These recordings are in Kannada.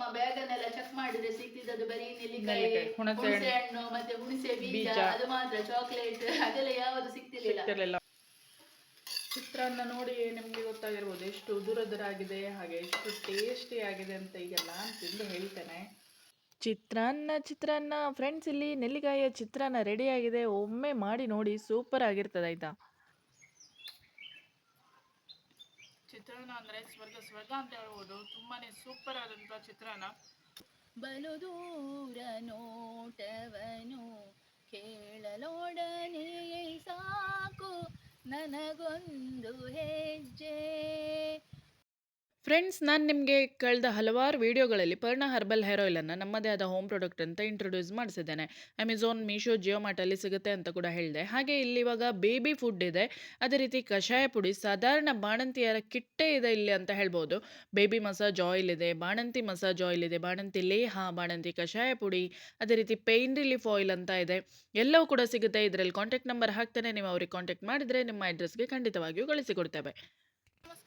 ನಮ್ಮ ಬ್ಯಾಗ್ ಅನ್ನೆಲ್ಲ ಚೆಕ್ ಮಾಡಿದ್ರೆ ಸಿಕ್ತಿದ್ದದ್ದು ಬರೀ ನೆಲ್ಲಿಕಾಯಿ ಹುಣಸೆ ಹಣ್ಣು ಮತ್ತೆ ಹುಣಸೆ ಬೀಜ. ಅದು ಮಾತ್ರ ಚಾಕ್ಲೇಟ್ ಅದೆಲ್ಲ ಯಾವುದು ಸಿಕ್ತಿರ್ಲಿಲ್ಲ. ಚಿತ್ರಾನ್ನ ನೋಡಿ ನಿಮ್ಗೆ ಗೊತ್ತಾಗಿರ್ಬೋದು ಎಷ್ಟು ಉದುರುದುರಾಗಿದೆ ಹಾಗೆ ಎಷ್ಟು ಟೇಸ್ಟಿ ಆಗಿದೆ ಅಂತ ಈಗೆಲ್ಲ ತಿಂದು ಹೇಳ್ತೇನೆ. ಚಿತ್ರಾನ್ನ ಚಿತ್ರಾನ್ನ. ಫ್ರೆಂಡ್ಸ್ ಇಲ್ಲಿ ನೆಲ್ಲಿಕಾಯಿಯ ಚಿತ್ರಾನ್ನ ರೆಡಿ ಆಗಿದೆ. ಒಮ್ಮೆ ಮಾಡಿ ನೋಡಿ ಸೂಪರ್ ಆಗಿರ್ತದೆ ಆಯ್ತಾ? ಚಿತ್ರಾನ್ನ ಅಂದ್ರೆ ಸ್ವರ್ಗ ಸ್ವರ್ಗ ಅಂತ ಹೇಳ್ಬೋದು. ತುಂಬಾನೇ ಸೂಪರ್ ಆದಂತ ಚಿತ್ರಣ ಬಲು ದೂರ ನೋಟವನು ಕೇಳಲೋಡನೆಯೇ ಸಾಕು ನನಗೊಂದು ಹೆಜ್ಜೆ. ಫ್ರೆಂಡ್ಸ್, ನಾನು ನಿಮಗೆ ಕಳೆದ ಹಲವಾರು ವಿಡಿಯೋಗಳಲ್ಲಿ ಪರ್ಣ ಹರ್ಬಲ್ ಹೇರ್ ಆಯಿಲನ್ನು ನಮ್ಮದೇ ಆದ ಹೋಮ್ ಪ್ರಾಡಕ್ಟ್ ಅಂತ ಇಂಟ್ರೊಡ್ಯೂಸ್ ಮಾಡಿಸಿದ್ದೇನೆ. ಅಮೆಝಾನ್ ಮೀಶೋ ಜಿಯೋ ಮಾರ್ಟಲ್ಲಿ ಸಿಗುತ್ತೆ ಅಂತ ಕೂಡ ಹೇಳಿದೆ. ಹಾಗೆ ಇಲ್ಲಿ ಇವಾಗ ಬೇಬಿ ಫುಡ್ ಇದೆ. ಅದೇ ರೀತಿ ಕಷಾಯ ಪುಡಿ, ಸಾಧಾರಣ ಬಾಣಂತಿಯರ ಕಿಟ್ಟೆ ಇದೆ ಇಲ್ಲಿ ಅಂತ ಹೇಳ್ಬೋದು. ಬೇಬಿ ಮಸಾಜ್ ಆಯಿಲ್ ಇದೆ, ಬಾಣಂತಿ ಮಸಾಜ್ ಆಯಿಲ್ ಇದೆ, ಬಾಣಂತಿ ಲೇಹ, ಬಾಣಂತಿ ಕಷಾಯ ಪುಡಿ, ಅದೇ ರೀತಿ ಪೇಯ್ನ್ ರಿಲೀಫ್ ಆಯಿಲ್ ಅಂತ ಇದೆ. ಎಲ್ಲವೂ ಕೂಡ ಸಿಗುತ್ತೆ. ಇದರಲ್ಲಿ ಕಾಂಟ್ಯಾಕ್ಟ್ ನಂಬರ್ ಹಾಕ್ತೇನೆ. ನೀವು ಅವ್ರಿಗೆ ಕಾಂಟ್ಯಾಕ್ಟ್ ಮಾಡಿದರೆ ನಿಮ್ಮ ಅಡ್ರೆಸ್ಗೆ ಖಂಡಿತವಾಗಿಯೂ ಕಳಿಸಿಕೊಡ್ತೇವೆ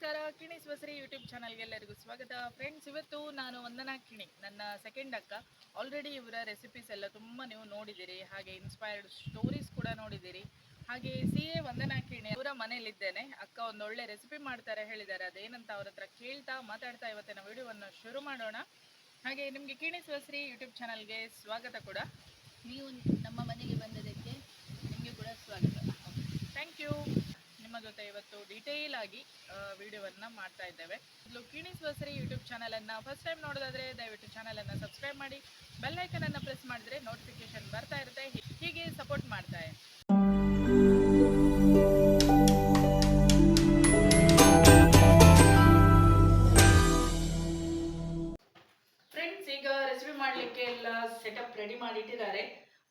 ನಮಸ್ಕಾರ. ಕಿಣಿ ಸ್ವಸರಿ ಯೂಟ್ಯೂಬ್ ಚಾನಲ್ಗೆ ಎಲ್ಲರಿಗೂ ಸ್ವಾಗತ. ಫ್ರೆಂಡ್ಸ್ ಇವತ್ತು ನಾನು ವಂದನಾ ಕಿಣಿ ನನ್ನ ಸೆಕೆಂಡ್ ಅಕ್ಕ. ಆಲ್ರೆಡಿ ಇವರ ರೆಸಿಪೀಸ್ ಎಲ್ಲ ತುಂಬ ನೀವು ನೋಡಿದ್ದೀರಿ ಹಾಗೆ ಇನ್ಸ್ಪೈರ್ಡ್ ಸ್ಟೋರೀಸ್ ಕೂಡ ನೋಡಿದ್ದೀರಿ ಹಾಗೆ ಸಿ ಎ ವಂದನಾ ಕಿಣಿ ಅವರ ಮನೇಲಿದ್ದೇನೆ. ಅಕ್ಕ ಒಂದು ಒಳ್ಳೆ ರೆಸಿಪಿ ಮಾಡ್ತಾರೆ ಹೇಳಿದ್ದಾರೆ. ಅದೇನಂತ ಅವ್ರ ಹತ್ರ ಕೇಳ್ತಾ ಮಾತಾಡ್ತಾ ಇವತ್ತಿನ ವಿಡಿಯೋವನ್ನು ಶುರು ಮಾಡೋಣ. ಹಾಗೆ ನಿಮಗೆ ಕಿಣಿ ಸ್ವಸರಿ ಯೂಟ್ಯೂಬ್ ಚಾನಲ್ಗೆ ಸ್ವಾಗತ ಕೂಡ. ನೀವು ನಮ್ಮ ಮನೆಗೆ ಬಂದದಕ್ಕೆ ನಿಮಗೆ ಕೂಡ ಸ್ವಾಗತ. ಥ್ಯಾಂಕ್ ಯು ನಿಮ್ಮ ಜೊತೆ ಇವತ್ತು ಡೀಟೇಲ್ ಆಗಿ ವಿಡಿಯೋವನ್ನು ಮಾಡ್ತಾ ಇದ್ದೇವೆ. ಮೊದಲು ಕಿಣಿಸ್ ಬಸರಿ ಯೂಟ್ಯೂಬ್ ಚಾನಲನ್ನು ಫಸ್ಟ್ ಟೈಮ್ ನೋಡೋದಾದ್ರೆ ದಯವಿಟ್ಟು ಚಾನಲನ್ನು ಸಬ್ಸ್ಕ್ರೈಬ್ ಮಾಡಿ ಬೆಲ್ ಅನ್ನು ಪ್ರೆಸ್ ಮಾಡಿದ್ರೆ ನೋಟಿಫಿಕೇಶನ್ ಬರ್ತಾ ಇರುತ್ತೆ. ಹೀಗೆ ಸಪೋರ್ಟ್ ಮಾಡ್ತಾ ಇರಿ. ಫ್ರೆಂಡ್ಸ್ ಈಗ ರೆಸಿಪಿ ಮಾಡಲಿಕ್ಕೆ ಎಲ್ಲ ಸೆಟಪ್ ರೆಡಿ ಮಾಡಿ ಇಟ್ಟಿದ್ದಾರೆ.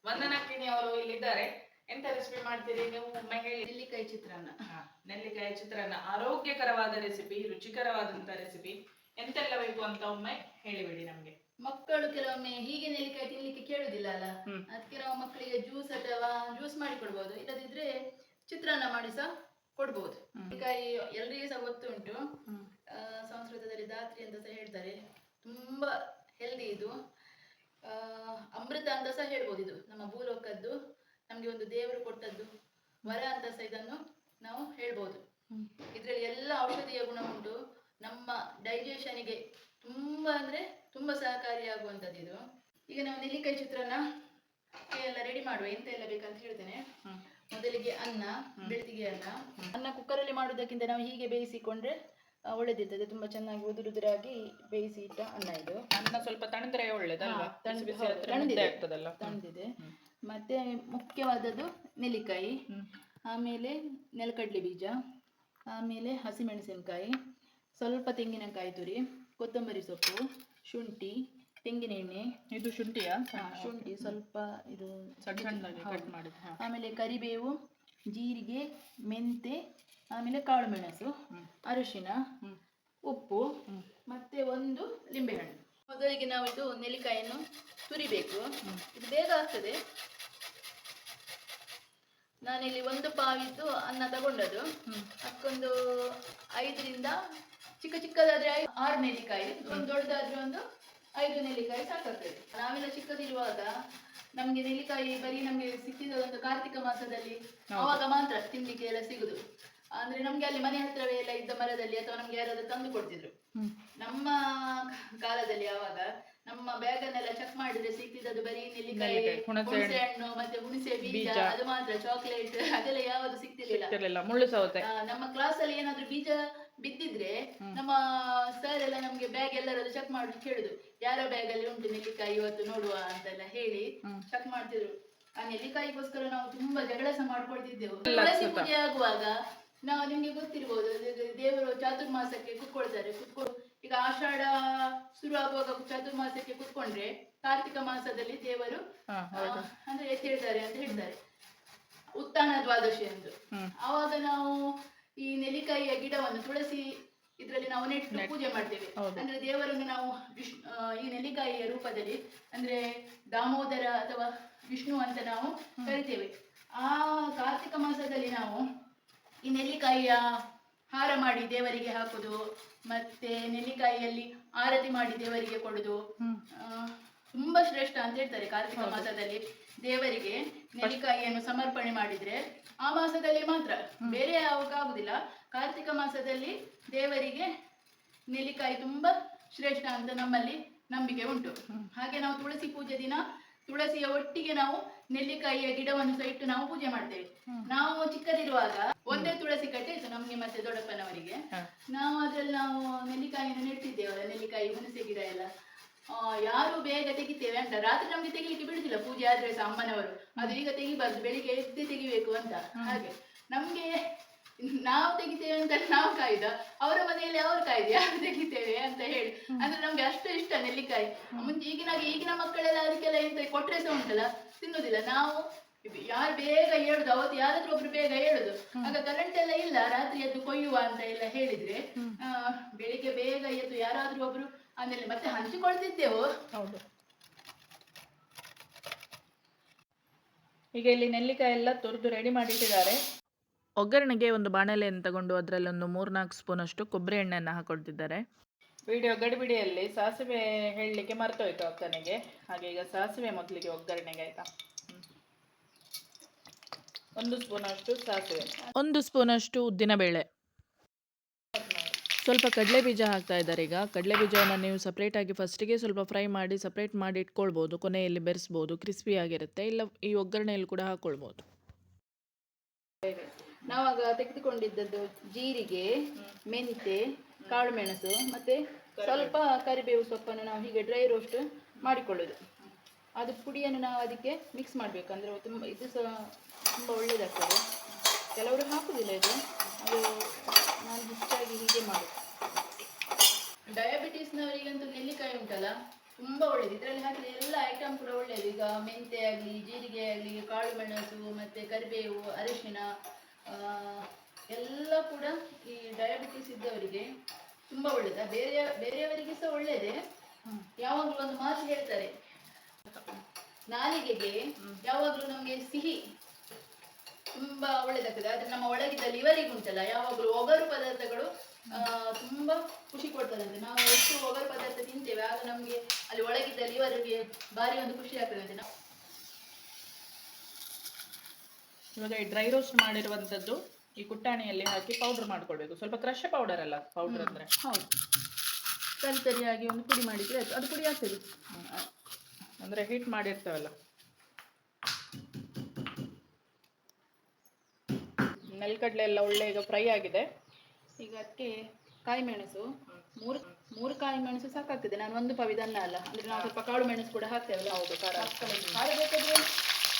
ವಂದನಾ ಕಿಣಿ ಅವರು ಇಲ್ಲಿದ್ದಾರೆ. ಎಂತ ರೆಸಿಪಿ ಮಾಡ್ತೀರಿ ನೀವು? ಒಮ್ಮೆ ಹೇಳಿ ನೆಲ್ಲಿಕಾಯಿ ಚಿತ್ರಾನ್ನ. ನೆಲ್ಲಿಕಾಯಿ ಚಿತ್ರಾನ್ನ. ಆರೋಗ್ಯಕರವಾದ ರೆಸಿಪಿ ರುಚಿಕರವಾದಂತ ರೆಸಿಪಿ ಎಂತೆಲ್ಲ ಬೇಕು ಅಂತ ಒಮ್ಮೆ ಹೇಳಿಬಿಡಿ ನಮ್ಗೆ. ಮಕ್ಕಳು ಕೆಲವೊಮ್ಮೆ ಹೀಗೆ ನೆಲ್ಲಿಕಾಯಿ ತಿನ್ಲಿಕ್ಕೆ ಕೇಳುದಿಲ್ಲ ಅಲ್ಲ. ಅದಕ್ಕೆ ನಾವು ಮಕ್ಕಳಿಗೆ ಜ್ಯೂಸ್ ಅಥವಾ ಜ್ಯೂಸ್ ಮಾಡಿ ಕೊಡ್ಬೋದು. ಇಲ್ಲದಿದ್ರೆ ಚಿತ್ರಾನ್ನ ಮಾಡಿ ಸಹ ಕೊಡ್ಬೋದು. ನೆಲ್ಲಿಕಾಯಿ ಎಲ್ರಿಗೂ ಸಹ ಗೊತ್ತುಂಟು. ಸಂಸ್ಕೃತದಲ್ಲಿ ದಾತ್ರಿ ಅಂತ ಸಹ ಹೇಳ್ತಾರೆ. ತುಂಬಾ ಹೆಲ್ದಿ ಇದು. ಅಮೃತ ಅಂತ ಸಹ ಹೇಳ್ಬೋದು ಇದು. ನಮ್ಮ ಭೂಲೋಕದ್ದು. ನಮ್ಗೆ ಒಂದು ದೇವರು ಕೊಟ್ಟದ್ದು ವರ ಅಂತ ಸಹ ಇದನ್ನು ನಾವು ಹೇಳ್ಬೋದು. ಇದರಲ್ಲಿ ಎಲ್ಲ ಔಷಧೀಯ ಗುಣ ಉಂಟು. ನಮ್ಮ ಡೈಜೆಷನಿಗೆ ತುಂಬಾ ಅಂದ್ರೆ ತುಂಬಾ ಸಹಕಾರಿಯಾಗುವಂಥದ್ದು ಇದು. ಈಗ ನಾವು ನೆಲ್ಲಿಕಾಯಿ ಚಿತ್ರಾನ್ನ ಎಲ್ಲ ರೆಡಿ ಮಾಡುವ. ಎಂತ ಎಲ್ಲ ಬೇಕಂತ ಹೇಳ್ತೇನೆ. ಮೊದಲಿಗೆ ಅನ್ನ ಬೆಳ್ತಿಗೆ ಅನ್ನ. ಅನ್ನ ಕುಕ್ಕರಲ್ಲಿ ಮಾಡುವುದಕ್ಕಿಂತ ನಾವು ಹೀಗೆ ಬೇಯಿಸಿಕೊಂಡ್ರೆ ಒಳ್ಳೇದಿರ್ತದೆ. ತುಂಬಾ ಚೆನ್ನಾಗಿ ಉದುರು ಉದುರಾಗಿ ಬೇಯಿಸಿ ಇಟ್ಟ ಅನ್ನ ಇದು. ಅನ್ನ ಸ್ವಲ್ಪ ತಣ್ಣದ್ರೆ ಒಳ್ಳೇದಲ್ಲ ತಣ್ಣದಿದೆ. ಮತ್ತೆ ಮುಖ್ಯವಾದದ್ದು ನೆಲ್ಲಿಕಾಯಿ. ಆಮೇಲೆ ನೆಲಕಡಲೆ ಬೀಜ ಆಮೇಲೆ ಹಸಿಮೆಣಸಿನಕಾಯಿ ಸ್ವಲ್ಪ ತೆಂಗಿನಕಾಯಿ ತುರಿ ಕೊತ್ತಂಬರಿ ಸೊಪ್ಪು ಶುಂಠಿ ತೆಂಗಿನ ಎಣ್ಣೆ ಇದು ಶುಂಠಿಯ ಶುಂಠಿ ಸ್ವಲ್ಪ ಇದು ಸಣ್ಣ ಸಣ್ಣದಾಗಿ ಕಟ್ ಹೌದು. ಮಾಡಿದ್ದು ಹಾ. ಆಮೇಲೆ ಕರಿಬೇವು ಜೀರಿಗೆ ಮೆಂತೆ ಆಮೇಲೆ ಕಾಳು ಮೆಣಸು. ಅರಿಶಿನ ಹ್ಮ್. ಉಪ್ಪು ಹ್ಮ್. ಮತ್ತೆ ಒಂದು ಲಿಂಬೆಹಣ್ಣು ಮೊದಲಿಗೆ ನಾವು ಇದು ನೆಲ್ಲಿಕಾಯನ್ನು ತುರಿಬೇಕು. ಇದು ಬೇಗ ಆಗ್ತದೆ ನಾನಿಲ್ಲಿ ಒಂದು ಪಾವಿದ್ದು ಅನ್ನ ತಗೊಂಡದ್ದು. ಅದಕ್ಕೊಂದು ಐದರಿಂದ ಚಿಕ್ಕ ಚಿಕ್ಕದಾದ್ರೆ ಆರು ನೆಲ್ಲಿಕಾಯಿ ಒಂದು ದೊಡ್ಡದಾದ್ರೆ ಒಂದು ಐದು ನೆಲ್ಲಿಕಾಯಿ ಸಾಕಾಗ್ತದೆ. ನಾವೆಲ್ಲ ಚಿಕ್ಕದಿರುವಾಗ ನಮ್ಗೆ ನೆಲ್ಲಿಕಾಯಿ ಬರೀ ನಮ್ಗೆ ಸಿಕ್ಕಿದೊಂದು ಕಾರ್ತಿಕ ಮಾಸದಲ್ಲಿ ಅವಾಗ ಮಾತ್ರ ತಿನ್ಲಿಕ್ಕೆ ಎಲ್ಲ ಸಿಗುದು. ಅಂದ್ರೆ ನಮ್ಗೆ ಅಲ್ಲಿ ಮನೆ ಹತ್ರವೇ ಎಲ್ಲ ಇದ್ದ ಮರದಲ್ಲಿ ಅಥವಾ ನಮ್ಗೆ ಯಾರಾದ್ರೂ ತಂದು ಕೊಡ್ತಿದ್ರು. ನಮ್ಮ ಕಾಲದಲ್ಲಿ ಯಾವಾಗ ನಮ್ಮ ಬ್ಯಾಗ್ ಅನ್ನೆಲ್ಲ ಚೆಕ್ ಮಾಡಿದ್ರೆ ಸಿಕ್ಕಿದ್ದು ಬರೀ ನೆಲ್ಲಿಕಾಯಿ ಹುಣಸೆ ಹಣ್ಣು ಮತ್ತೆ ಹುಣಸೆ ಬೀಜ. ಅದು ಮಾತ್ರ ಚಾಕ್ಲೇಟ್ ಅದೆಲ್ಲ ಯಾವುದು ಸಿಕ್ತಿರ್ಲಿಲ್ಲ. ಸಿಗ್ತಿರ್ಲಿಲ್ಲ ಮುಳ್ಳು ಸೌತೆ. ನಮ್ಮ ಕ್ಲಾಸ್ ಅಲ್ಲಿ ಏನಾದ್ರೂ ಬೀಜ ಬಿದ್ದಿದ್ರೆ ನಮ್ಮ ಸರ್ ಎಲ್ಲ ನಮ್ಗೆ ಬ್ಯಾಗ್ ಎಲ್ಲರದ್ದು ಚೆಕ್ ಮಾಡಿ ಕೇಳುದು. ಯಾರ ಬ್ಯಾಗ್ ಅಲ್ಲಿ ಉಂಟು ನೆಲ್ಲಿಕಾಯಿ ಇವತ್ತು ನೋಡುವ ಅಂತೆಲ್ಲ ಹೇಳಿ ಚೆಕ್ ಮಾಡ್ತಿದ್ರು. ಆ ನೆಲ್ಲಿಕಾಯಿಗೋಸ್ಕರ ನಾವು ತುಂಬಾ ಜಗಳ ಸಹ ಮಾಡ್ಕೊಳ್ತಿದ್ದೆವು ತುಳಸಿ. ಪೂಜೆ ಆಗುವಾಗ ನಾವು ನಿಮ್ಗೆ ಗೊತ್ತಿರ್ಬೋದು ದೇವರು ಚಾತುರ್ಮಾಸಕ್ಕೆ ಕುತ್ಕೊಳ್ತಾರೆ ಕುತ್ಕೊಂಡು ಈಗ ಆಷಾಢ ಶುರು ಆಗುವಾಗ ಚತುರ್ಮಾಸಕ್ಕೆ ಕುತ್ಕೊಂಡ್ರೆ ಕಾರ್ತಿಕ ಮಾಸದಲ್ಲಿ ದೇವರು ಅಂದ್ರೆ ಎದ್ದೇಳ್ತಾರೆ ಅಂತ ಹೇಳ್ತಾರೆ. ಉತ್ತಾನ ದ್ವಾದಶಿ ಎಂದು. ಆವಾಗ ನಾವು ಈ ನೆಲ್ಲಿಕಾಯಿಯ ಗಿಡವನ್ನು ತುಳಸಿ ಇದರಲ್ಲಿ ನಾವು ನೆಟ್ಟು ಪೂಜೆ ಮಾಡ್ತೇವೆ. ಅಂದ್ರೆ ದೇವರನ್ನು ನಾವು ವಿಷ್ಣು ಈ ನೆಲ್ಲಿಕಾಯಿಯ ರೂಪದಲ್ಲಿ ಅಂದ್ರೆ ದಾಮೋದರ ಅಥವಾ ವಿಷ್ಣು ಅಂತ ನಾವು ಕರಿತೇವೆ. ಆ ಕಾರ್ತಿಕ ಮಾಸದಲ್ಲಿ ನಾವು ಈ ನೆಲ್ಲಿಕಾಯಿಯ ಹಾರ ಮಾಡಿ ದೇವರಿಗೆ ಹಾಕುದು ಮತ್ತೆ ನೆಲ್ಲಿಕಾಯಿಯಲ್ಲಿ ಆರತಿ ಮಾಡಿ ದೇವರಿಗೆ ಕೊಡುದು. ಆ, ತುಂಬಾ ಶ್ರೇಷ್ಠ ಅಂತ ಹೇಳ್ತಾರೆ ಕಾರ್ತಿಕ ಮಾಸದಲ್ಲಿ. ದೇವರಿಗೆ ನೆಲ್ಲಿಕಾಯಿಯನ್ನು ಸಮರ್ಪಣೆ ಮಾಡಿದ್ರೆ ಆ ಮಾಸದಲ್ಲಿ ಮಾತ್ರ. ಬೇರೆ ಯಾವಾಗ ಆಗುದಿಲ್ಲ. ಕಾರ್ತಿಕ ಮಾಸದಲ್ಲಿ ದೇವರಿಗೆ ನೆಲ್ಲಿಕಾಯಿ ತುಂಬಾ ಶ್ರೇಷ್ಠ ಅಂತ ನಮ್ಮಲ್ಲಿ ನಂಬಿಕೆ ಉಂಟು. ಹಾಗೆ ನಾವು ತುಳಸಿ ಪೂಜೆ ದಿನ ತುಳಸಿಯ ಒಟ್ಟಿಗೆ ನಾವು ನೆಲ್ಲಿಕಾಯಿಯ ಗಿಡವನ್ನು ಸಹ ಇಟ್ಟು ನಾವು ಪೂಜೆ ಮಾಡ್ತೇವೆ. ನಾವು ಚಿಕ್ಕದಿರುವಾಗ ಒಂದೇ ತುಳಸಿ ಕಟ್ಟೆ ಇತ್ತು ನಮ್ಗೆ ಮತ್ತೆ ದೊಡ್ಡಪ್ಪನವರಿಗೆ. ನಾವು ಅದ್ರಲ್ಲಿ ನಾವು ನೆಲ್ಲಿಕಾಯಿಯನ್ನು ನೆಟ್ಟಿದ್ದೇವಲ್ಲ ನೆಲ್ಲಿಕಾಯಿ ಹುಣಸೆ ಗಿಡ ಎಲ್ಲ. ಆ, ಯಾರು ಬೇಗ ತೆಗಿತೇವೆ ಅಂತ. ರಾತ್ರಿ ನಮ್ಗೆ ತೆಗಿಲಿಕ್ಕೆ ಬಿಡುದಿಲ್ಲ ಪೂಜೆ ಆದ್ರೆ ಸಹ ಅಮ್ಮನವರು. ಅದು ಈಗ ತೆಗಿಬಾರ್ದು ಬೆಳಿಗ್ಗೆ ಎದ್ದೇ ತೆಗಿಬೇಕು ಅಂತ. ಹಾಗೆ. ನಮ್ಗೆ ನಾವು ತೆಗಿತೇವೆ ಅಂತ ನಾವು ಕಾಯ್ದ ಅವರ ಮನೆಯಲ್ಲಿ ಅವ್ರು ಕಾಯ್ದು ಯಾರು ತೆಗಿತೇವೆ ಅಂತ ಹೇಳಿ. ಅಂದ್ರೆ ನಮ್ಗೆ ಅಷ್ಟು ಇಷ್ಟ ನೆಲ್ಲಿಕಾಯಿ. ಮುಂಚೆ ಈಗಿನ ಈಗಿನ ಮಕ್ಕಳೆಲ್ಲ ಅದಕ್ಕೆಲ್ಲ ಎಂತ ಕೊಟ್ರೆ ಸಹ ಉಂಟಲ್ಲ ತಿನ್ನುದಿಲ್ಲ. ನಾವು ಯಾರು ಬೇಗ ಹೇಳುದು ಅವತ್ತು ಯಾರಾದ್ರೂ ಒಬ್ರು ಬೇಗ ಹೇಳುದು. ಆಗ ಕರೆಂಟ್ ಎಲ್ಲ ಇಲ್ಲ ರಾತ್ರಿ ಎದ್ದು ಕೊಯ್ಯುವ ಅಂತ ಎಲ್ಲ ಹೇಳಿದ್ರೆ ಬೆಳಿಗ್ಗೆ ಬೇಗ ಎದ್ದು ಯಾರಾದ್ರೂ ಒಬ್ರು ಆಮೇಲೆ ಮತ್ತೆ ಹಂಚಿಕೊಳ್ತಿದ್ದೆವು. ಹೌದು. ಈಗ ಇಲ್ಲಿ ನೆಲ್ಲಿಕಾಯಿ ಎಲ್ಲ ತುರಿದು ರೆಡಿ ಮಾಡಿಟ್ಟಿದ್ದಾರೆ. ಒಗ್ಗರಣೆಗೆ ಒಂದು ಬಾಣಲೆಯನ್ನು ತಗೊಂಡು ಅದರಲ್ಲಿ ಒಂದು ಮೂರ್ನಾಲ್ಕು ಸ್ಪೂನಷ್ಟು ಕೊಬ್ಬರಿ ಎಣ್ಣೆಯನ್ನು ಹಾಕೊಳ್ತಿದ್ದಾರೆ ವಿಡಿಯೋ ಗಡಿಬಿಡಿಯಲ್ಲಿ ಸಾಸಿವೆ ಹೇಳಲಿಕ್ಕೆ ಮರ್ತೋಯ್ತು ಅಕ್ಕನಿಗೆ. ಹಾಗೆ ಈಗ ಸಾಸಿವೆ ಮೊದಲಿಗೆ ಒಗ್ಗರಣೆಗೆ ಆಯ್ತಾ? ಒಂದು ಸ್ಪೂನ್ ಅಷ್ಟು ಸಾಸಿವೆ. ಒಂದು ಸ್ಪೂನ್ ಅಷ್ಟು ಉದ್ದಿನ ಉದ್ದಿನಬೇಳೆ. ಸ್ವಲ್ಪ ಕಡಲೆ ಬೀಜ ಹಾಕ್ತಾ ಇದ್ದಾರೆ ಈಗ. ಕಡಲೆ ಬೀಜವನ್ನು ನೀವು ಸಪ್ರೇಟಾಗಿ ಫಸ್ಟಿಗೆ ಸ್ವಲ್ಪ ಫ್ರೈ ಮಾಡಿ ಸಪ್ರೇಟ್ ಮಾಡಿ ಇಟ್ಕೊಳ್ಬೋದು. ಕೊನೆಯಲ್ಲಿ ಬೆರೆಸ್ಬೋದು. ಕ್ರಿಸ್ಪಿ ಆಗಿರುತ್ತೆ. ಇಲ್ಲ ಈ ಒಗ್ಗರಣೆಯಲ್ಲಿ ಕೂಡ ಹಾಕ್ಕೊಳ್ಬೋದು ನಾವಾಗ ತೆಗೆದುಕೊಂಡಿದ್ದದ್ದು ಜೀರಿಗೆ ಮೆಂತೆ ಕಾಳು ಮೆಣಸು ಮತ್ತೆ ಸ್ವಲ್ಪ ಕರಿಬೇವು ಸೊಪ್ಪನ್ನು ನಾವು ಹೀಗೆ ಡ್ರೈ ರೋಸ್ಟ್ ಮಾಡಿಕೊಳ್ಳೋದು. ಅದು ಪುಡಿಯನ್ನು ನಾವು ಅದಕ್ಕೆ ಮಿಕ್ಸ್ ಮಾಡಬೇಕು. ಅಂದರೆ ತುಂಬ, ಇದು ಸಹ ತುಂಬ ಒಳ್ಳೆಯದಾಗ್ತದೆ ಕೆಲವರು ಹಾಕುವುದಿಲ್ಲ ಇದು. ಅದು ನಾನು ಹೆಚ್ಚಾಗಿ ಹೀಗೆ ಮಾಡೋದು. ಡಯಾಬಿಟೀಸ್ನವರಿಗಂತೂ ನೆಲ್ಲಿಕಾಯಿ ಉಂಟಲ್ಲ? ತುಂಬ ಒಳ್ಳೇದು. ಇದರಲ್ಲಿ ಹಾಕಿದ ಎಲ್ಲ ಐಟಮ್ ಕೂಡ ಒಳ್ಳೆಯದು ಈಗ ಮೆಂತೆ ಆಗಲಿ, ಜೀರಿಗೆ ಆಗಲಿ ಕಾಳು ಮೆಣಸು ಮತ್ತು ಕರಿಬೇವು, ಅರಿಶಿನ ಎಲ್ಲ ಕೂಡ ಈ ಡಯಾಬಿಟಿಸ್ ಇದ್ದವರಿಗೆ ತುಂಬ ಒಳ್ಳೇದು. ಬೇರೆ ಬೇರೆಯವರಿಗೆ ಸಹ ಒಳ್ಳೇದೇ. ಯಾವಾಗಲೂ ಒಂದು ಮಾತು ಹೇಳ್ತಾರೆ. ನಾಲಿಗೆಗೆ ಯಾವಾಗಲೂ ನಮಗೆ ಸಿಹಿ ತುಂಬಾ ಒಳ್ಳೇದಾಗ್ತದೆ. ಆದ್ರೆ ನಮ್ಮ ಒಳಗಿದ್ದ ಲಿವರಿಗೆ ಉಂಟಲ್ಲ ಯಾವಾಗಲೂ ಒಗರು ಪದಾರ್ಥಗಳು ಆ, ತುಂಬಾ ಖುಷಿ ಕೊಡ್ತದಂತೆ ನಾವು ಎಷ್ಟು ಒಗರು ಪದಾರ್ಥ ತಿಂತೇವೆ ಆಗ ನಮಗೆ ಅಲ್ಲಿ ಒಳಗಿದ್ದ ಲಿವರಿಗೆ ಭಾರಿ ಒಂದು ಖುಷಿ ಆಗ್ತದಂತೆ ನಾವು ಇವಾಗ ಈ ಡ್ರೈ ರೋಸ್ಟ್ ಮಾಡಿರುವಂತದ್ದು ಈ ಕುಟ್ಟಾಣಿಯಲ್ಲಿ ಹಾಕಿ ಪೌಡರ್ ಮಾಡ್ಕೊಳ್ಬೇಕು. ಸ್ವಲ್ಪ ಕ್ರಶ್ ಪೌಡರ್ ಅಲ್ಲ ಪೌಡರ್ ಅಂದ್ರೆ. ಹೌದು. ಸರಿ ಸರಿಯಾಗಿ ಒಂದು ಪುಡಿ ಮಾಡಿದ್ರೆ ಆಯ್ತು. ಅದು ಪುಡಿ ಆಗ್ತದೆ ಅಂದ್ರೆ ಹೀಟ್ ಮಾಡಿರ್ತೇವಲ್ಲ. ನೆಲಗಡಲೆ ಎಲ್ಲ ಒಳ್ಳೆ ಈಗ ಫ್ರೈ ಆಗಿದೆ. ಈಗ ಅದಕ್ಕೆ ಕಾಯಿ ಮೆಣಸು. ಮೂರು ಮೂರು ಕಾಯಿ ಮೆಣಸು ಸಾಕಾಗ್ತದೆ. ನಾನು ಒಂದು ಪವಿದನ್ನ ಅಲ್ಲ. ಅಂದ್ರೆ ನಾವು ಸ್ವಲ್ಪ ಕಾಳು ಮೆಣಸು ಕೂಡ ಹಾಕ್ತೇವಲ್ಲ ಹೌದು ಖಾರ ಖಾರ ಬೇಕಾದ್ರೆ.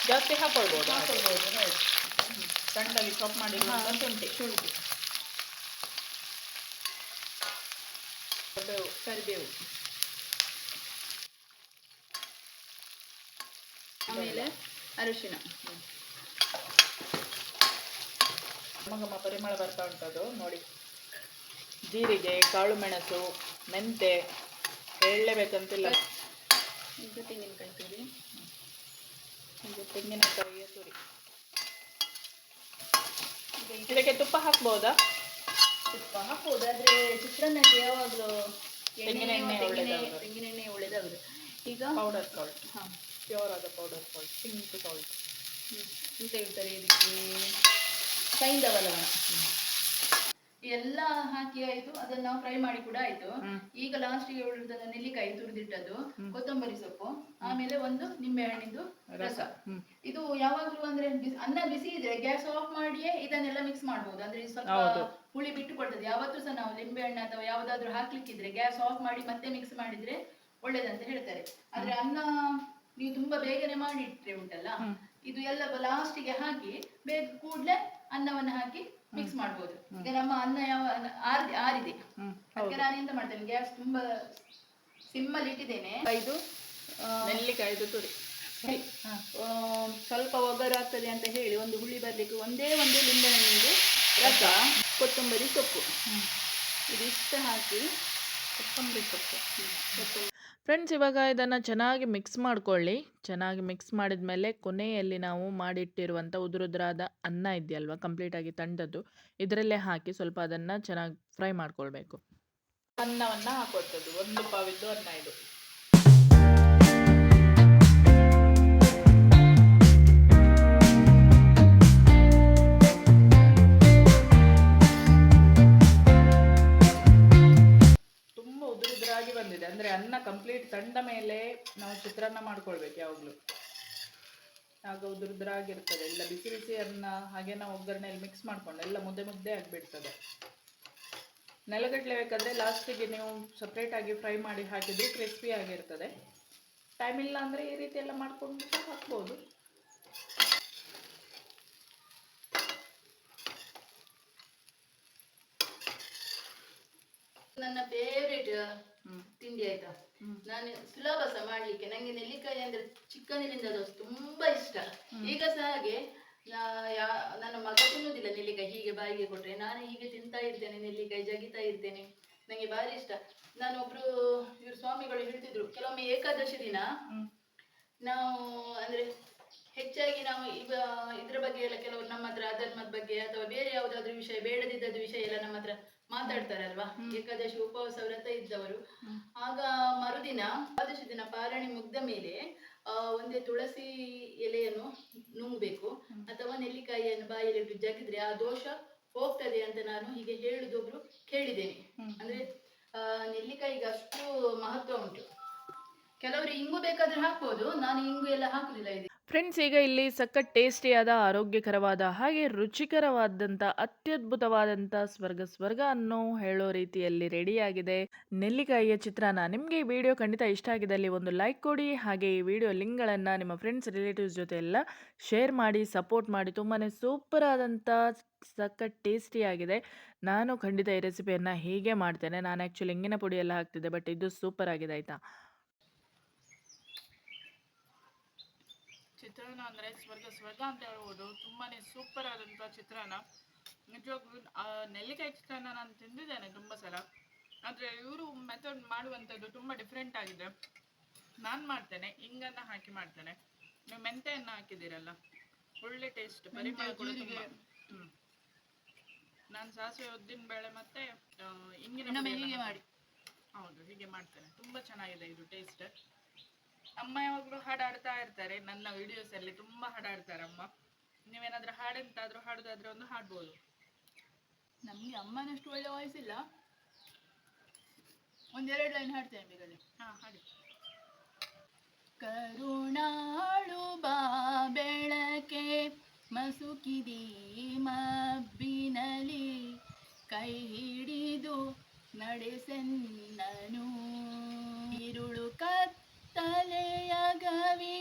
ಜಾಸ್ತಿ ಹಾಕೊಳ್ಬೋದು ಹಾಕೊಳ್ಬೋದು ಸಣ್ಣದಾಗಿ ಚಾಪ್ ಮಾಡಿ ಶುಂಠಿ. ಶುಂಠಿ. ಕರಿಬೇವು. ಆಮೇಲೆ ಅರಿಶಿನ. ಘಮ ಘಮ ಪರಿಮಳ ಬರ್ತಾ ಉಂಟದು ನೋಡಿ. ಜೀರಿಗೆ ಕಾಳು ಮೆಣಸು ಮೆಂತೆ ಹೇಳಲೇಬೇಕಂತಿಲ್ಲ ತೆಂಗಿನಕಾಯಿ ಈಗ ತೆಂಗಿನಕಾಯಿಯ ತುರಿ. ಇದಕ್ಕೆ ತುಪ್ಪ ಹಾಕ್ಬೋದಾ? ತುಪ್ಪ ಹಾಕ್ಬೋದು ಆದ್ರೆ ಚಿತ್ರಾನ್ನಕ್ಕೆ ಯಾವಾಗಲೂ ತೆಂಗಿನ ಎಣ್ಣೆ ಒಳ್ಳೆದಾಗುದು. ತೆಂಗಿನ ಎಣ್ಣೆ ಒಳ್ಳೇದಾಗುದು. ಈಗ ಪೌಡರ್ ಸಾಲ್ಟ್ ಹಾಂ. ಪ್ಯೂರ್ ಆದ ಪೌಡರ್ ಸಾಲ್ಟ್ ಪಿಂಕ್ ಸಾಲ್ಟ್ ಎಂತ ಹೇಳ್ತಾರೆ ಇದಕ್ಕೆ? ಸೈಂಧವ ಲವಣ ಎಲ್ಲ ಹಾಕಿ ಆಯ್ತು ಅದನ್ನ ನಾವು ಫ್ರೈ ಮಾಡಿ ಕೂಡ ಆಯ್ತು. ಈಗ ಲಾಸ್ಟಿಗೆ ಉಳಿದ ನೆಲ್ಲಿಕಾಯಿ ತುರಿದಿಟ್ಟದ್ದು ಕೊತ್ತಂಬರಿ ಸೊಪ್ಪು ಆಮೇಲೆ ಒಂದು ನಿಂಬೆ ಹಣ್ಣಿಂದು ರಸ. ಇದು ಯಾವಾಗ್ಲೂ ಅಂದ್ರೆ ಅನ್ನ ಬಿಸಿ ಇದ್ರೆ ಗ್ಯಾಸ್ ಆಫ್ ಮಾಡಿಯೇ ಇದನ್ನೆಲ್ಲ ಮಿಕ್ಸ್ ಮಾಡಬಹುದು ಅಂದ್ರೆ ಸ್ವಲ್ಪ ಹುಳಿ ಬಿಟ್ಟು ಕೊಡ್ತದೆ. ಯಾವತ್ತೂ ಸಹ ನಾವು ನಿಂಬೆ ಹಣ್ಣು ಅಥವಾ ಯಾವ್ದಾದ್ರು ಹಾಕ್ಲಿಕ್ಕಿದ್ರೆ ಗ್ಯಾಸ್ ಆಫ್ ಮಾಡಿ ಮತ್ತೆ ಮಿಕ್ಸ್ ಮಾಡಿದ್ರೆ ಒಳ್ಳೇದಂತ ಹೇಳ್ತಾರೆ. ಆದ್ರೆ ಅನ್ನ ನೀವು ತುಂಬಾ ಬೇಗನೆ ಮಾಡಿಟ್ರೆ ಉಂಟಲ್ಲ? ಇದು ಎಲ್ಲ ಲಾಸ್ಟಿಗೆ ಹಾಕಿ ಬೇಗ ಕೂಡ್ಲೆ ಅನ್ನವನ್ನ ಹಾಕಿ ಮಿಕ್ಸ್ ಮಾಡ್ಬೋದು. ಈಗ ನಮ್ಮ ಅನ್ನ ಯಾವ ಆರಿದೆ. ಆರಿದೆ ಅದಕ್ಕೆ ನಾನು ಎಂತ ಮಾಡ್ತೇನೆ. ಗ್ಯಾಸ್ ತುಂಬಾ ಸಿಮ್ಮಲ್ಲಿ ಇಟ್ಟಿದ್ದೇನೆ. ಐದು. ನೆಲ್ಲಿಕಾಯಿ ನೆಲ್ಲಿಕಾಯ್ದು ತುರಿ. ಆ, ಸ್ವಲ್ಪ ಒಗರು ಆಗ್ತದೆ ಅಂತ ಹೇಳಿ ಒಂದು ಹುಳಿ ಬರ್ಲಿಕ್ಕೆ ಒಂದೇ ಒಂದು ಲಿಂಬೆಹಣ್ಣಿಂದು ರಸ ಕೊತ್ತಂಬರಿ ಸೊಪ್ಪು. ಇದಿಷ್ಟ ಹಾಕಿ ಕೊತ್ತಂಬರಿ ಸೊಪ್ಪು. ಕೊತ್ತಂಬರಿ ಫ್ರೆಂಡ್ಸ್ ಇವಾಗ ಇದನ್ನು ಚೆನ್ನಾಗಿ ಮಿಕ್ಸ್ ಮಾಡ್ಕೊಳ್ಳಿ. ಚೆನ್ನಾಗಿ ಮಿಕ್ಸ್ ಮಾಡಿದ ಮೇಲೆ ಕೊನೆಯಲ್ಲಿ ನಾವು ಮಾಡಿಟ್ಟಿರುವಂಥ ಉದುರುದ್ರಾದ ಅನ್ನ ಇದೆಯಲ್ವ? ಕಂಪ್ಲೀಟಾಗಿ ತಂಡದ್ದು ಇದರಲ್ಲೇ ಹಾಕಿ ಸ್ವಲ್ಪ ಅದನ್ನು ಚೆನ್ನಾಗಿ ಫ್ರೈ ಮಾಡ್ಕೊಳ್ಬೇಕು. ಅನ್ನವನ್ನು ಹಾಕೊಳ್ತದ್ದು ಒಂದು ಪಾವಿದ್ದು ಅನ್ನ ಇದು. ಬಂದಿದೆ ಅಂದ್ರೆ ಅನ್ನ ಕಂಪ್ಲೀಟ್ ತಂಡ ಮೇಲೆ ನಾವು ಚಿತ್ರಾನ್ನ ಮಾಡ್ಕೊಳ್ಬೇಕು ಯಾವಾಗಲೂ. ಆಗ ಉದುರುದ್ರಾಗಿರ್ತದೆ ಎಲ್ಲ ಬಿಸಿ ಬಿಸಿ ಅನ್ನ, ಹಾಗೆ ನಾವು ಒಗ್ಗರಣೆಯಲ್ಲಿ ಮಿಕ್ಸ್ ಮಾಡ್ಕೊಂಡು ಎಲ್ಲ ಮುದ್ದೆ ಮುದ್ದೆ ಆಗಿಬಿಡ್ತದೆ. ನೆಲಗಡಲೆ ಬೇಕಾದ್ರೆ ಲಾಸ್ಟಿಗೆ ನೀವು ಸಪ್ರೇಟ್ ಆಗಿ ಫ್ರೈ ಮಾಡಿ ಹಾಕಿದ್ರೆ ಕ್ರಿಸ್ಪಿ ಆಗಿರ್ತದೆ. ಟೈಮ್ ಇಲ್ಲ ಅಂದ್ರೆ ಈ ರೀತಿ ಎಲ್ಲ ಮಾಡ್ಕೊಂಡು ಹಾಕ್ಬೋದು. ನನ್ನ ಫೇವ್ರೇಟ್ ತಿಂಡಿ ಆಯ್ತಾ? ನಾನು ಸುಲಭಸ ಸಹ ಮಾಡ್ಲಿಕ್ಕೆ ನಂಗೆ ನೆಲ್ಲಿಕಾಯಿ ಅಂದ್ರೆ ಚಿಕ್ಕಂದಿನಿಂದ ಅದು ತುಂಬಾ ಇಷ್ಟ. ಈಗ ಸಹ ಹಾಗೆ ನನ್ನ ಮಗ ತಿನ್ನುವುದಿಲ್ಲ ನೆಲ್ಲಿಕಾಯಿ ಹೀಗೆ ಬಾಯಿಗೆ ಕೊಟ್ರೆ. ನಾನು ಹೀಗೆ ತಿಂತಾ ಇರ್ತೇನೆ ನೆಲ್ಲಿಕಾಯಿ ಜಗಿತಾ ಇರ್ತೇನೆ. ನಂಗೆ ಭಾರಿ ಇಷ್ಟ. ನಾನು ಒಬ್ರು ಇವ್ರು ಸ್ವಾಮಿಗಳು ಹೇಳ್ತಿದ್ರು ಕೆಲವೊಮ್ಮೆ ಏಕಾದಶಿ ದಿನ ನಾವು ಅಂದ್ರೆ ಹೆಚ್ಚಾಗಿ ನಾವು ಈಗ ಇದ್ರ ಬಗ್ಗೆ ಎಲ್ಲ ಕೆಲವರು ನಮ್ಮ ಹತ್ರ ಅಧರ್ಮದ ಬಗ್ಗೆ ಅಥವಾ ಬೇರೆ ಯಾವುದಾದ್ರೂ ವಿಷಯ ಬೇಡದಿದ್ದದ್ದು ವಿಷಯ ಎಲ್ಲ ನಮ್ಮ ಹತ್ರ ಮಾತಾಡ್ತಾರಲ್ವಾ? ಏಕಾದಶಿ ಉಪವಾಸ ವ್ರತ ಇದ್ದವರು. ಆಗ ಮರುದಿನ ಏಕಾದಶಿ ದಿನ ಪಾರಣಿ ಮುಗ್ದ ಮೇಲೆ ಆ, ಒಂದೇ ತುಳಸಿ ಎಲೆಯನ್ನು ನುಂಗ್ಬೇಕು. ಅಥವಾ ನೆಲ್ಲಿಕಾಯಿಯನ್ನು ಬಾಯಲ್ಲಿಟ್ಟು ಜಗಿದ್ರೆ ಆ ದೋಷ ಹೋಗ್ತದೆ ಅಂತ ನಾನು ಹೀಗೆ ಹೇಳುದೊಬ್ರು ಕೇಳಿದ್ದೇನೆ. ಅಂದ್ರೆ ಆ, ನೆಲ್ಲಿಕಾಯಿಗೆ ಅಷ್ಟು ಮಹತ್ವ ಉಂಟು. ಕೆಲವರು ಇಂಗು ಬೇಕಾದ್ರೆ ಹಾಕ್ಬೋದು ನಾನು ಇಂಗು ಎಲ್ಲ ಹಾಕುದಿಲ್ಲ ಇದೆ. ಫ್ರೆಂಡ್ಸ್ ಈಗ ಇಲ್ಲಿ ಸಖತ್ ಟೇಸ್ಟಿಯಾದ ಆರೋಗ್ಯಕರವಾದ, ಹಾಗೆ ರುಚಿಕರವಾದಂಥ ಅತ್ಯದ್ಭುತವಾದಂಥ ಸ್ವರ್ಗ ಸ್ವರ್ಗ ಅನ್ನೋ ಹೇಳೋ ರೀತಿಯಲ್ಲಿ ರೆಡಿಯಾಗಿದೆ ನೆಲ್ಲಿಕಾಯಿಯ ಚಿತ್ರಾನ್ನ ನಿಮಗೆ ಈ ವಿಡಿಯೋ ಖಂಡಿತ ಇಷ್ಟ ಆಗಿದ್ದಲ್ಲಿ ಒಂದು ಲೈಕ್ ಕೊಡಿ, ಹಾಗೆ ಈ ವಿಡಿಯೋ ಲಿಂಕ್ಗಳನ್ನು ನಿಮ್ಮ ಫ್ರೆಂಡ್ಸ್ ರಿಲೇಟಿವ್ಸ್ ಜೊತೆ ಎಲ್ಲ ಶೇರ್ ಮಾಡಿ ಸಪೋರ್ಟ್ ಮಾಡಿ ತುಂಬಾ ಸೂಪರ್ ಆದಂಥ ಸಖತ್ ಟೇಸ್ಟಿಯಾಗಿದೆ ನಾನು ಖಂಡಿತ ಈ ರೆಸಿಪಿಯನ್ನು ಹೀಗೆ ಮಾಡ್ತೇನೆ. ನಾನು ಆ್ಯಕ್ಚುಲಿ ಇಂಗಿನ ಪುಡಿಯೆಲ್ಲ ಹಾಕ್ತಿದ್ದೆ ಬಟ್ ಇದು ಸೂಪರ್ ಆಗಿದೆ, ಆಯಿತಾ? ಚಿತ್ರಾನ್ನ ಅಂದರೆ ಸ್ವರ್ಗ ಸ್ವರ್ಗ ಅಂತ ಹೇಳ್ಬೋದು. ತುಂಬಾ ಸೂಪರ್ ಆದಂಥ ಚಿತ್ರಾನ್ನ ನಿಜವಾಗ್ಲೂ ನೆಲ್ಲಿಕಾಯಿ ಚಿತ್ರಾನ್ನ ನಾನು ತಿಂದಿದ್ದೇನೆ ತುಂಬ ಸಲ. ಆದರೆ ಇವರು ಮೆಥಡ್ ಮಾಡುವಂಥದ್ದು ತುಂಬ ಡಿಫ್ರೆಂಟ್ ಆಗಿದೆ. ನಾನು ಮಾಡ್ತೇನೆ ಹಿಂಗನ್ನು ಹಾಕಿ ಮಾಡ್ತೇನೆ. ನೀವು ಮೆಂತೆಯನ್ನು ಹಾಕಿದ್ದೀರಲ್ಲ ಒಳ್ಳೆ ಟೇಸ್ಟ್ ಪರಿಮಳ ಕೂಡ ಹ್ಮ್. ನಾನು ಸಾಸಿವೆ ಉದ್ದಿನ ಬೇಳೆ ಮತ್ತೆ ಹಿಂಗಿನ ಹೀಗೆ ಹೌದು ಹೀಗೆ ಮಾಡ್ತೇನೆ. ತುಂಬ ಚೆನ್ನಾಗಿದೆ ಇದು ಟೇಸ್ಟ್ ಅಮ್ಮ ಯಾವಾಗಲೂ ಹಾಡಾಡ್ತಾ ಇರ್ತಾರೆ. ನನ್ನ ವಿಡಿಯೋಸ್ ಅಲ್ಲಿ ತುಂಬಾ ಹಾಡಾಡ್ತಾರೆ ಅಮ್ಮ ನೀವೇನಾದ್ರೂ ಹಾಡೆಂತಾದ್ರೂ ಹಾಡುದಾದ್ರೆ ಒಂದು ಹಾಡ್ಬೋದು. ನಮ್ಗೆ ಅಮ್ಮನಷ್ಟು ಒಳ್ಳೆ ವಾಯ್ಸ್ ಇಲ್ಲ. ಒಂದೆರಡು ಲೈನ್ ಹಾಡ್ತೇನೆ ಬೇಗನೆ ಹಾ ಹಾಡಿ. ಕರುಣಾಳು ಬಾ ಬೆಳಕೆ ಮಸುಕಿದಿ ಮಬ್ಬಿನಲಿ ಕೈ ಹಿಡಿದು ನಡೆಸೆನ್ನನು. ಇರುಳು ಕತ್ತಲೆಯ ಗವಿ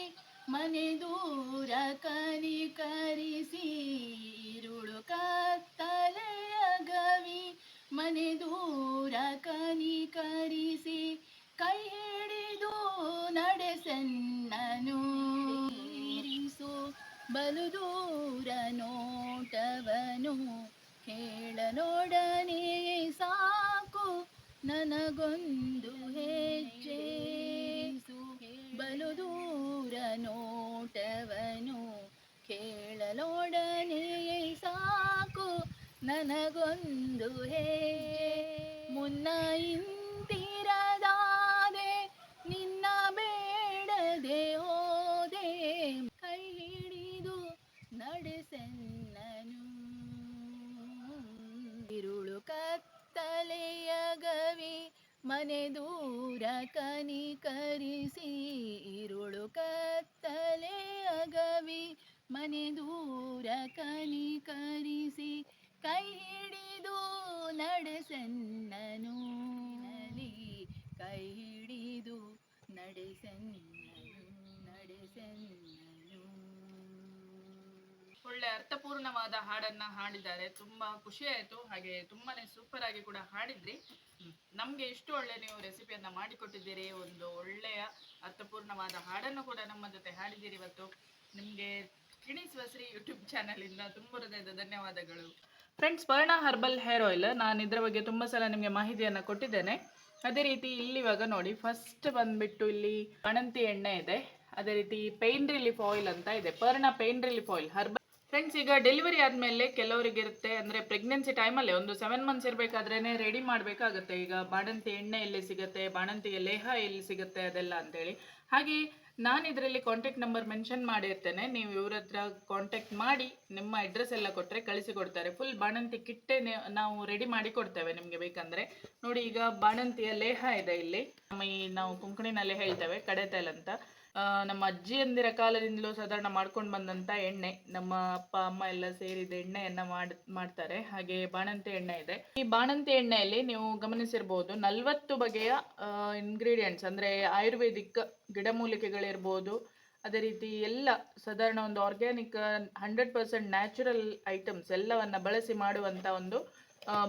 ಮನೆ ದೂರ ഇരുಳು ಕತ್ತಲೆಯ ನನಗೊಂದು ಹೇ. ಮುನ್ನ ಇಂದಿರದಾದೆ, ನಿನ್ನ ಬೇಡದೆ ಹೋದೆ. ಕೈ ಹಿಡಿದು ನಡೆಸೆನ್ನನು. ಇರುಳು ಕತ್ತಲೆಯ ಗವಿ, ಮನೆ ದೂರ ಕನಿಕರಿಸಿ ಇರುಳು ಕತ್ತಲೆಯ ಗವಿ, ಮನೆ ದೂರ ಕನಿಕರಿಸಿ ಕೈ ಹಿಡಿದು ನಡೆಸನ್ನನು. ಕೈ ಹಿಡಿದು ನಡೆಸನ್ನನು ನಡೆಸನ್ನನು. ಒಳ್ಳೆ ಅರ್ಥಪೂರ್ಣವಾದ ಹಾಡನ್ನ ಹಾಡಿದ್ದಾರೆ. ತುಂಬಾ ಖುಷಿ ಆಯ್ತು. ಹಾಗೆ ತುಂಬಾನೇ ಸೂಪರ್ ಆಗಿ ಕೂಡ ಹಾಡಿದ್ರಿ. ನಮ್ಗೆ ಇಷ್ಟು ಒಳ್ಳೆ ನೀವು ರೆಸಿಪಿಯನ್ನ ಮಾಡಿಕೊಟ್ಟಿದ್ದೀರಿ. ಒಂದು ಒಳ್ಳೆಯ ಅರ್ಥಪೂರ್ಣವಾದ ಹಾಡನ್ನು ಕೂಡ ನಮ್ಮ ಜೊತೆ ಹಾಡಿದ್ದೀರಿ ಇವತ್ತು. ನಿಮ್ಗೆ ಕಿಣಿಸುವ ಶ್ರೀ ಯೂಟ್ಯೂಬ್ ಚಾನಲ್ ಇಂದ ತುಂಬ ಹೃದಯದ ಧನ್ಯವಾದಗಳು. Friends Parna herbal hair oil ನಾನು ಇದರ ಬಗ್ಗೆ ತುಂಬ ಸಲ ನಿಮಗೆ ಮಾಹಿತಿಯನ್ನು ಕೊಟ್ಟಿದ್ದೇನೆ. ಅದೇ ರೀತಿ ಇಲ್ಲಿ ಇವಾಗ ನೋಡಿ ಫಸ್ಟ್ ಬಂದ್ಬಿಟ್ಟು ಇಲ್ಲಿ ಅಣಂತಿ ಎಣ್ಣೆ ಇದೆ. ಅದೇ ರೀತಿ ಪೈನ್ ರಿಲೀಫ್ ಆಯಿಲ್ ಅಂತ ಇದೆ. Parna pain relief oil herbal friends ಈಗ ಡೆಲಿವರಿ ಆದಮೇಲೆ ಕೆಲವರಿಗೆ ಇರುತ್ತೆ ಅಂದರೆ ಪ್ರೆಗ್ನೆನ್ಸಿ ಟೈಮಲ್ಲೇ ಒಂದು ಸೆವೆನ್ ಮಂತ್ಸ್ ಇರಬೇಕಾದ್ರೇ ರೆಡಿ ಮಾಡಬೇಕಾಗುತ್ತೆ. ಈಗ ಬಾಣಂತಿ ಎಣ್ಣೆ ಎಲ್ಲಿ ಸಿಗುತ್ತೆ ಬಾಣಂತಿಗೆ ಲೇಹ ಎಲ್ಲಿ ಸಿಗುತ್ತೆ ಅದೆಲ್ಲ ಅಂತೇಳಿ. ಹಾಗೆ ನಾನು ಇದರಲ್ಲಿ ಕಾಂಟ್ಯಾಕ್ಟ್ ನಂಬರ್ ಮೆನ್ಷನ್ ಮಾಡಿರ್ತೇನೆ. ನೀವು ಇವ್ರ ಹತ್ರ ಕಾಂಟ್ಯಾಕ್ಟ್ ಮಾಡಿ ನಿಮ್ಮ ಅಡ್ರೆಸ್ ಎಲ್ಲ ಕೊಟ್ಟರೆ ಕಳಿಸಿ ಕೊಡ್ತಾರೆ. ಫುಲ್ ಬಾಣಂತಿ ಕಿಟ್ಟೆ ನಾವು ರೆಡಿ ಮಾಡಿ ಕೊಡ್ತೇವೆ ನಿಮಗೆ ಬೇಕಂದರೆ. ನೋಡಿ ಈಗ ಬಾಣಂತಿಯ ಲೇಹ ಇದೆ ಇಲ್ಲಿ. ನಮ್ಮ ನಾವು ಕೊಂಕಣಿನಲ್ಲಿ ಹೇಳ್ತೇವೆ, ಕಡೆತೈಲ್ ಅಂತ. ನಮ್ಮ ಅಜ್ಜಿಯಂದಿರ ಕಾಲದಿಂದಲೂ ಸಾಧಾರಣ ಮಾಡ್ಕೊಂಡು ಬಂದಂಥ ಎಣ್ಣೆ. ನಮ್ಮ ಅಪ್ಪ, ಅಮ್ಮ ಎಲ್ಲ ಸೇರಿದ ಎಣ್ಣೆಯನ್ನ ಮಾಡ್, ಮಾಡ್ತಾರೆ. ಹಾಗೆ ಬಾಣಂತಿ ಎಣ್ಣೆ ಇದೆ. ಈ ಬಾಣಂತಿ ಎಣ್ಣೆಯಲ್ಲಿ ನೀವು ಗಮನಿಸಿರ್ಬೋದು ನಲವತ್ತು ಬಗೆಯ ಇಂಗ್ರೀಡಿಯೆಂಟ್ಸ್ ಅಂದರೆ ಆಯುರ್ವೇದಿಕ್ ಗಿಡಮೂಲಿಕೆಗಳಿರ್ಬೋದು. ಅದೇ ರೀತಿ ಎಲ್ಲ ಸಾಧಾರಣ ಒಂದು organic hundred percent natural items ಎಲ್ಲವನ್ನ ಬಳಸಿ ಮಾಡುವಂಥ ಒಂದು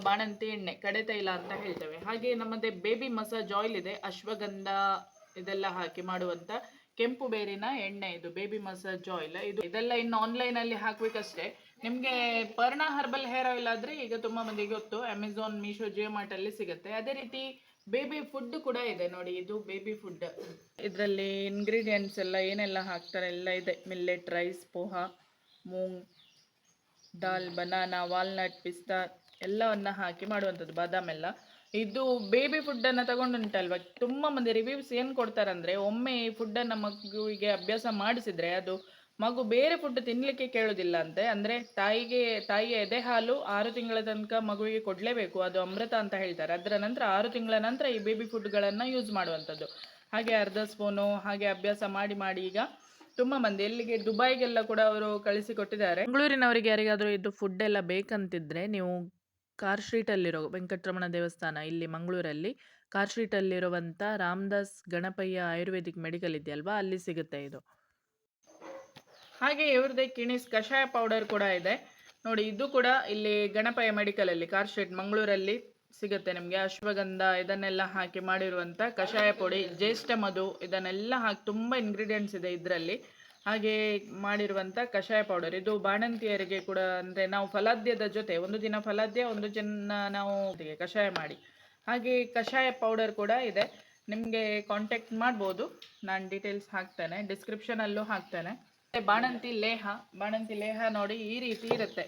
ಬಾಣಂತಿ ಎಣ್ಣೆ, ಕಡೆತೈಲ ಅಂತ ಹೇಳ್ತೇವೆ. ಹಾಗೆ ನಮ್ಮದೇ ಬೇಬಿ ಮಸಾಜ್ ಆಯಿಲ್ ಇದೆ. ಅಶ್ವಗಂಧ ಇದೆಲ್ಲ ಹಾಕಿ ಮಾಡುವಂಥ ಕೆಂಪು ಬೇರಿನ ಎಣ್ಣೆ ಇದು ಬೇಬಿ ಮಸಾಜ್ ಆಯಿಲ್ ಇದು ಇದೆಲ್ಲ ಇನ್ನು ಆನ್ಲೈನ್ ಅಲ್ಲಿ ಹಾಕ್ಬೇಕಷ್ಟೇ. ನಿಮಗೆ ಪರ್ಣ ಹರ್ಬಲ್ ಹೇರ್ ಆಯಿಲ್ ಆದ್ರೆ ಈಗ ತುಂಬಾ ಮಂದಿಗೆ ಗೊತ್ತು ಅಮೆಝಾನ್ ಮೀಶೋ ಜಿಯೋ ಮಾರ್ಟ್ ಅಲ್ಲಿ ಸಿಗುತ್ತೆ. ಅದೇ ರೀತಿ ಬೇಬಿ ಫುಡ್ ಕೂಡ ಇದೆ ನೋಡಿ, ಇದು ಬೇಬಿ ಫುಡ್ ಇದರಲ್ಲಿ ಇಂಗ್ರೀಡಿಯೆಂಟ್ಸ್ ಎಲ್ಲ ಏನೆಲ್ಲ ಹಾಕ್ತಾರೆ? ಎಲ್ಲ ಇದೆ. Millet rice poha moong dal banana walnut pista ಎಲ್ಲವನ್ನ ಹಾಕಿ ಮಾಡುವಂಥದ್ದು ಬಾದಾಮ್ ಎಲ್ಲ ಇದು ಬೇಬಿ ಫುಡ್ಡನ್ನು ತಗೊಂಡುಂಟಲ್ವ? ತುಂಬ ಮಂದಿ ರಿವ್ಯೂಸ್ ಏನು ಕೊಡ್ತಾರಂದ್ರೆ, ಒಮ್ಮೆ ಈ ಫುಡ್ಡನ್ನು ಮಗುವಿಗೆ ಅಭ್ಯಾಸ ಮಾಡಿಸಿದ್ರೆ ಅದು ಮಗು ಬೇರೆ ಫುಡ್ ತಿನ್ನಲಿಕ್ಕೆ ಕೇಳೋದಿಲ್ಲ ಅಂತೆ ಅಂದರೆ ತಾಯಿಗೆ, ತಾಯಿಯ ಎದೆ ಹಾಲು ಆರು ತಿಂಗಳ ತನಕ ಮಗುವಿಗೆ ಕೊಡಲೇಬೇಕು. ಅದು ಅಮೃತ ಅಂತ ಹೇಳ್ತಾರೆ. ಅದರ ನಂತರ ಆರು ತಿಂಗಳ ನಂತರ ಈ ಬೇಬಿ ಫುಡ್ಗಳನ್ನು ಯೂಸ್ ಮಾಡುವಂಥದ್ದು. ಹಾಗೆ ಅರ್ಧ ಸ್ಪೂನು ಹಾಗೆ ಅಭ್ಯಾಸ ಮಾಡಿ ಮಾಡಿ ಈಗ ತುಂಬ ಮಂದಿ. ಎಲ್ಲಿಗೆ ದುಬೈಗೆಲ್ಲ ಕೂಡ ಅವರು ಕಳಿಸಿಕೊಟ್ಟಿದ್ದಾರೆ ಬೆಂಗಳೂರಿನವರಿಗೆ ಯಾರಿಗಾದರೂ ಇದು ಫುಡ್ ಎಲ್ಲ ಬೇಕಂತಿದ್ರೆ ನೀವು ಕಾರ್ ಸ್ಟ್ರೀಟಲ್ಲಿರೋ ವೆಂಕಟರಮಣ ದೇವಸ್ಥಾನ, ಇಲ್ಲಿ ಮಂಗಳೂರಲ್ಲಿ ಕಾರ್ ಸ್ಟ್ರೀಟಲ್ಲಿರುವಂಥ ರಾಮದಾಸ್ ಗಣಪಯ್ಯ ಆಯುರ್ವೇದಿಕ್ ಮೆಡಿಕಲ್ ಇದೆಯಲ್ವಾ ಅಲ್ಲಿ ಸಿಗುತ್ತೆ ಇದು. ಹಾಗೆ ಇವ್ರದ್ದೇ ಕಿಣಿಸ್ ಕಷಾಯ ಪೌಡರ್ ಕೂಡ ಇದೆ. ನೋಡಿ, ಇದು ಕೂಡ ಇಲ್ಲಿ ಗಣಪಯ್ಯ ಮೆಡಿಕಲಲ್ಲಿ ಕಾರ್ ಸ್ಟ್ರೀಟ್ ಮಂಗಳೂರಲ್ಲಿ ಸಿಗುತ್ತೆ ನಿಮಗೆ. ಅಶ್ವಗಂಧ, ಇದನ್ನೆಲ್ಲ ಹಾಕಿ ಮಾಡಿರುವಂಥ ಕಷಾಯ ಪುಡಿ, ಜ್ಯೇಷ್ಠ ಮಧು, ಇದನ್ನೆಲ್ಲ ಹಾಕಿ ತುಂಬ ಇಂಗ್ರೀಡಿಯೆಂಟ್ಸ್ ಇದೆ ಇದರಲ್ಲಿ. ಹಾಗೆ ಮಾಡಿರುವಂಥ ಕಷಾಯ ಪೌಡರ್ ಇದು ಬಾಣಂತಿಯರಿಗೆ ಕೂಡ ಅಂದರೆ ನಾವು ಫಲಾದ್ಯದ ಜೊತೆ, ಒಂದು ದಿನ ಫಲಾದ್ಯ, ಒಂದು ದಿನ ನಾವು ಕಷಾಯ ಮಾಡಿ. ಹಾಗೆ ಕಷಾಯ ಪೌಡರ್ ಕೂಡ ಇದೆ. ನಿಮಗೆ ಕಾಂಟ್ಯಾಕ್ಟ್ ಮಾಡ್ಬೋದು. ನಾನು ಡೀಟೇಲ್ಸ್ ಹಾಕ್ತೇನೆ. ಡಿಸ್ಕ್ರಿಪ್ಷನಲ್ಲೂ ಹಾಕ್ತೇನೆ. ಬಾಣಂತಿ ಲೇಹ ಬಾಣಂತಿ ಲೇಹ ನೋಡಿ ಈ ರೀತಿ ಇರುತ್ತೆ.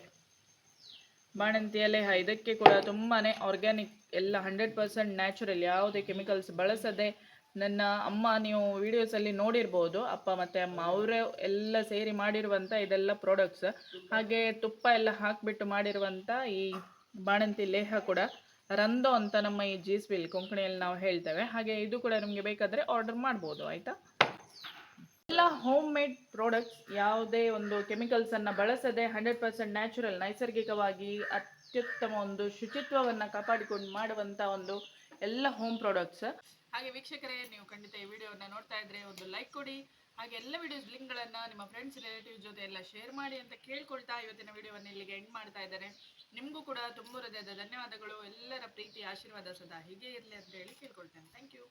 ಬಾಣಂತಿಯ ಲೇಹ, ಇದಕ್ಕೆ ಕೂಡ ತುಂಬಾನೇ ಆರ್ಗ್ಯಾನಿಕ್ ಎಲ್ಲ ಹಂಡ್ರೆಡ್ ಪರ್ಸೆಂಟ್ ನ್ಯಾಚುರಲ್ ಯಾವುದೇ ಕೆಮಿಕಲ್ಸ್ ಬಳಸದೆ ನನ್ನ ಅಮ್ಮ ನೀವು ವಿಡಿಯೋಸಲ್ಲಿ ನೋಡಿರ್ಬೋದು, ಅಪ್ಪ ಮತ್ತು ಅಮ್ಮ ಅವರೇ ಎಲ್ಲ ಸೇರಿ ಮಾಡಿರುವಂಥ ಇದೆಲ್ಲ ಪ್ರಾಡಕ್ಟ್ಸ್ ಹಾಗೆ ತುಪ್ಪ ಎಲ್ಲ ಹಾಕಿಬಿಟ್ಟು ಮಾಡಿರುವಂಥ ಈ ಬಾಣಂತಿ ಲೇಹ ಕೂಡ ರಂದೋ ಅಂತ ನಮ್ಮ ಈ ಜೀಸ್ವಿಲ್ ಕೊಂಕಣಿಯಲ್ಲಿ ನಾವು ಹೇಳ್ತೇವೆ. ಹಾಗೆ ಇದು ಕೂಡ ನಿಮಗೆ ಬೇಕಾದರೆ ಆರ್ಡರ್ ಮಾಡ್ಬೋದು, ಆಯಿತಾ? ಎಲ್ಲ ಹೋಮ್ ಮೇಡ್ ಪ್ರಾಡಕ್ಟ್ಸ್ ಯಾವುದೇ ಒಂದು ಕೆಮಿಕಲ್ಸನ್ನು ಬಳಸದೆ ಹಂಡ್ರೆಡ್ ಪರ್ಸೆಂಟ್ ನ್ಯಾಚುರಲ್ ನೈಸರ್ಗಿಕವಾಗಿ ಅತ್ಯುತ್ತಮ ಒಂದು ಶುಚಿತ್ವವನ್ನು ಕಾಪಾಡಿಕೊಂಡು ಮಾಡುವಂಥ ಒಂದು ಎಲ್ಲ ಹೋಮ್ ಪ್ರಾಡಕ್ಟ್ಸ್ ಹಾಗೆ ವೀಕ್ಷಕರೇ, ನೀವು ಖಂಡಿತ ಈ ವಿಡಿಯೋನ ನೋಡ್ತಾ ಇದ್ರೆ ಒಂದು ಲೈಕ್ ಕೊಡಿ. ಹಾಗೆ ಎಲ್ಲ ವಿಡಿಯೋಸ್ ಲಿಂಕ್ಗಳನ್ನು ನಿಮ್ಮ ಫ್ರೆಂಡ್ಸ್ ರಿಲೇಟಿವ್ ಜೊತೆ ಎಲ್ಲ ಶೇರ್ ಮಾಡಿ ಅಂತ ಕೇಳ್ಕೊಳ್ತಾ ಇವತ್ತಿನ ವಿಡಿಯೋವನ್ನು ಇಲ್ಲಿಗೆ ಎಂಡ್ ಮಾಡ್ತಾ ಇದ್ದಾರೆ ನಿಮಗೂ ಕೂಡ ತುಂಬ ಹೃದಯದ ಧನ್ಯವಾದಗಳು. ಎಲ್ಲರ ಪ್ರೀತಿ, ಆಶೀರ್ವಾದ ಸದಾ ಹೀಗೆ ಇರಲಿ ಅಂತ ಹೇಳಿ ಕೇಳ್ಕೊಳ್ತೇನೆ. Thank you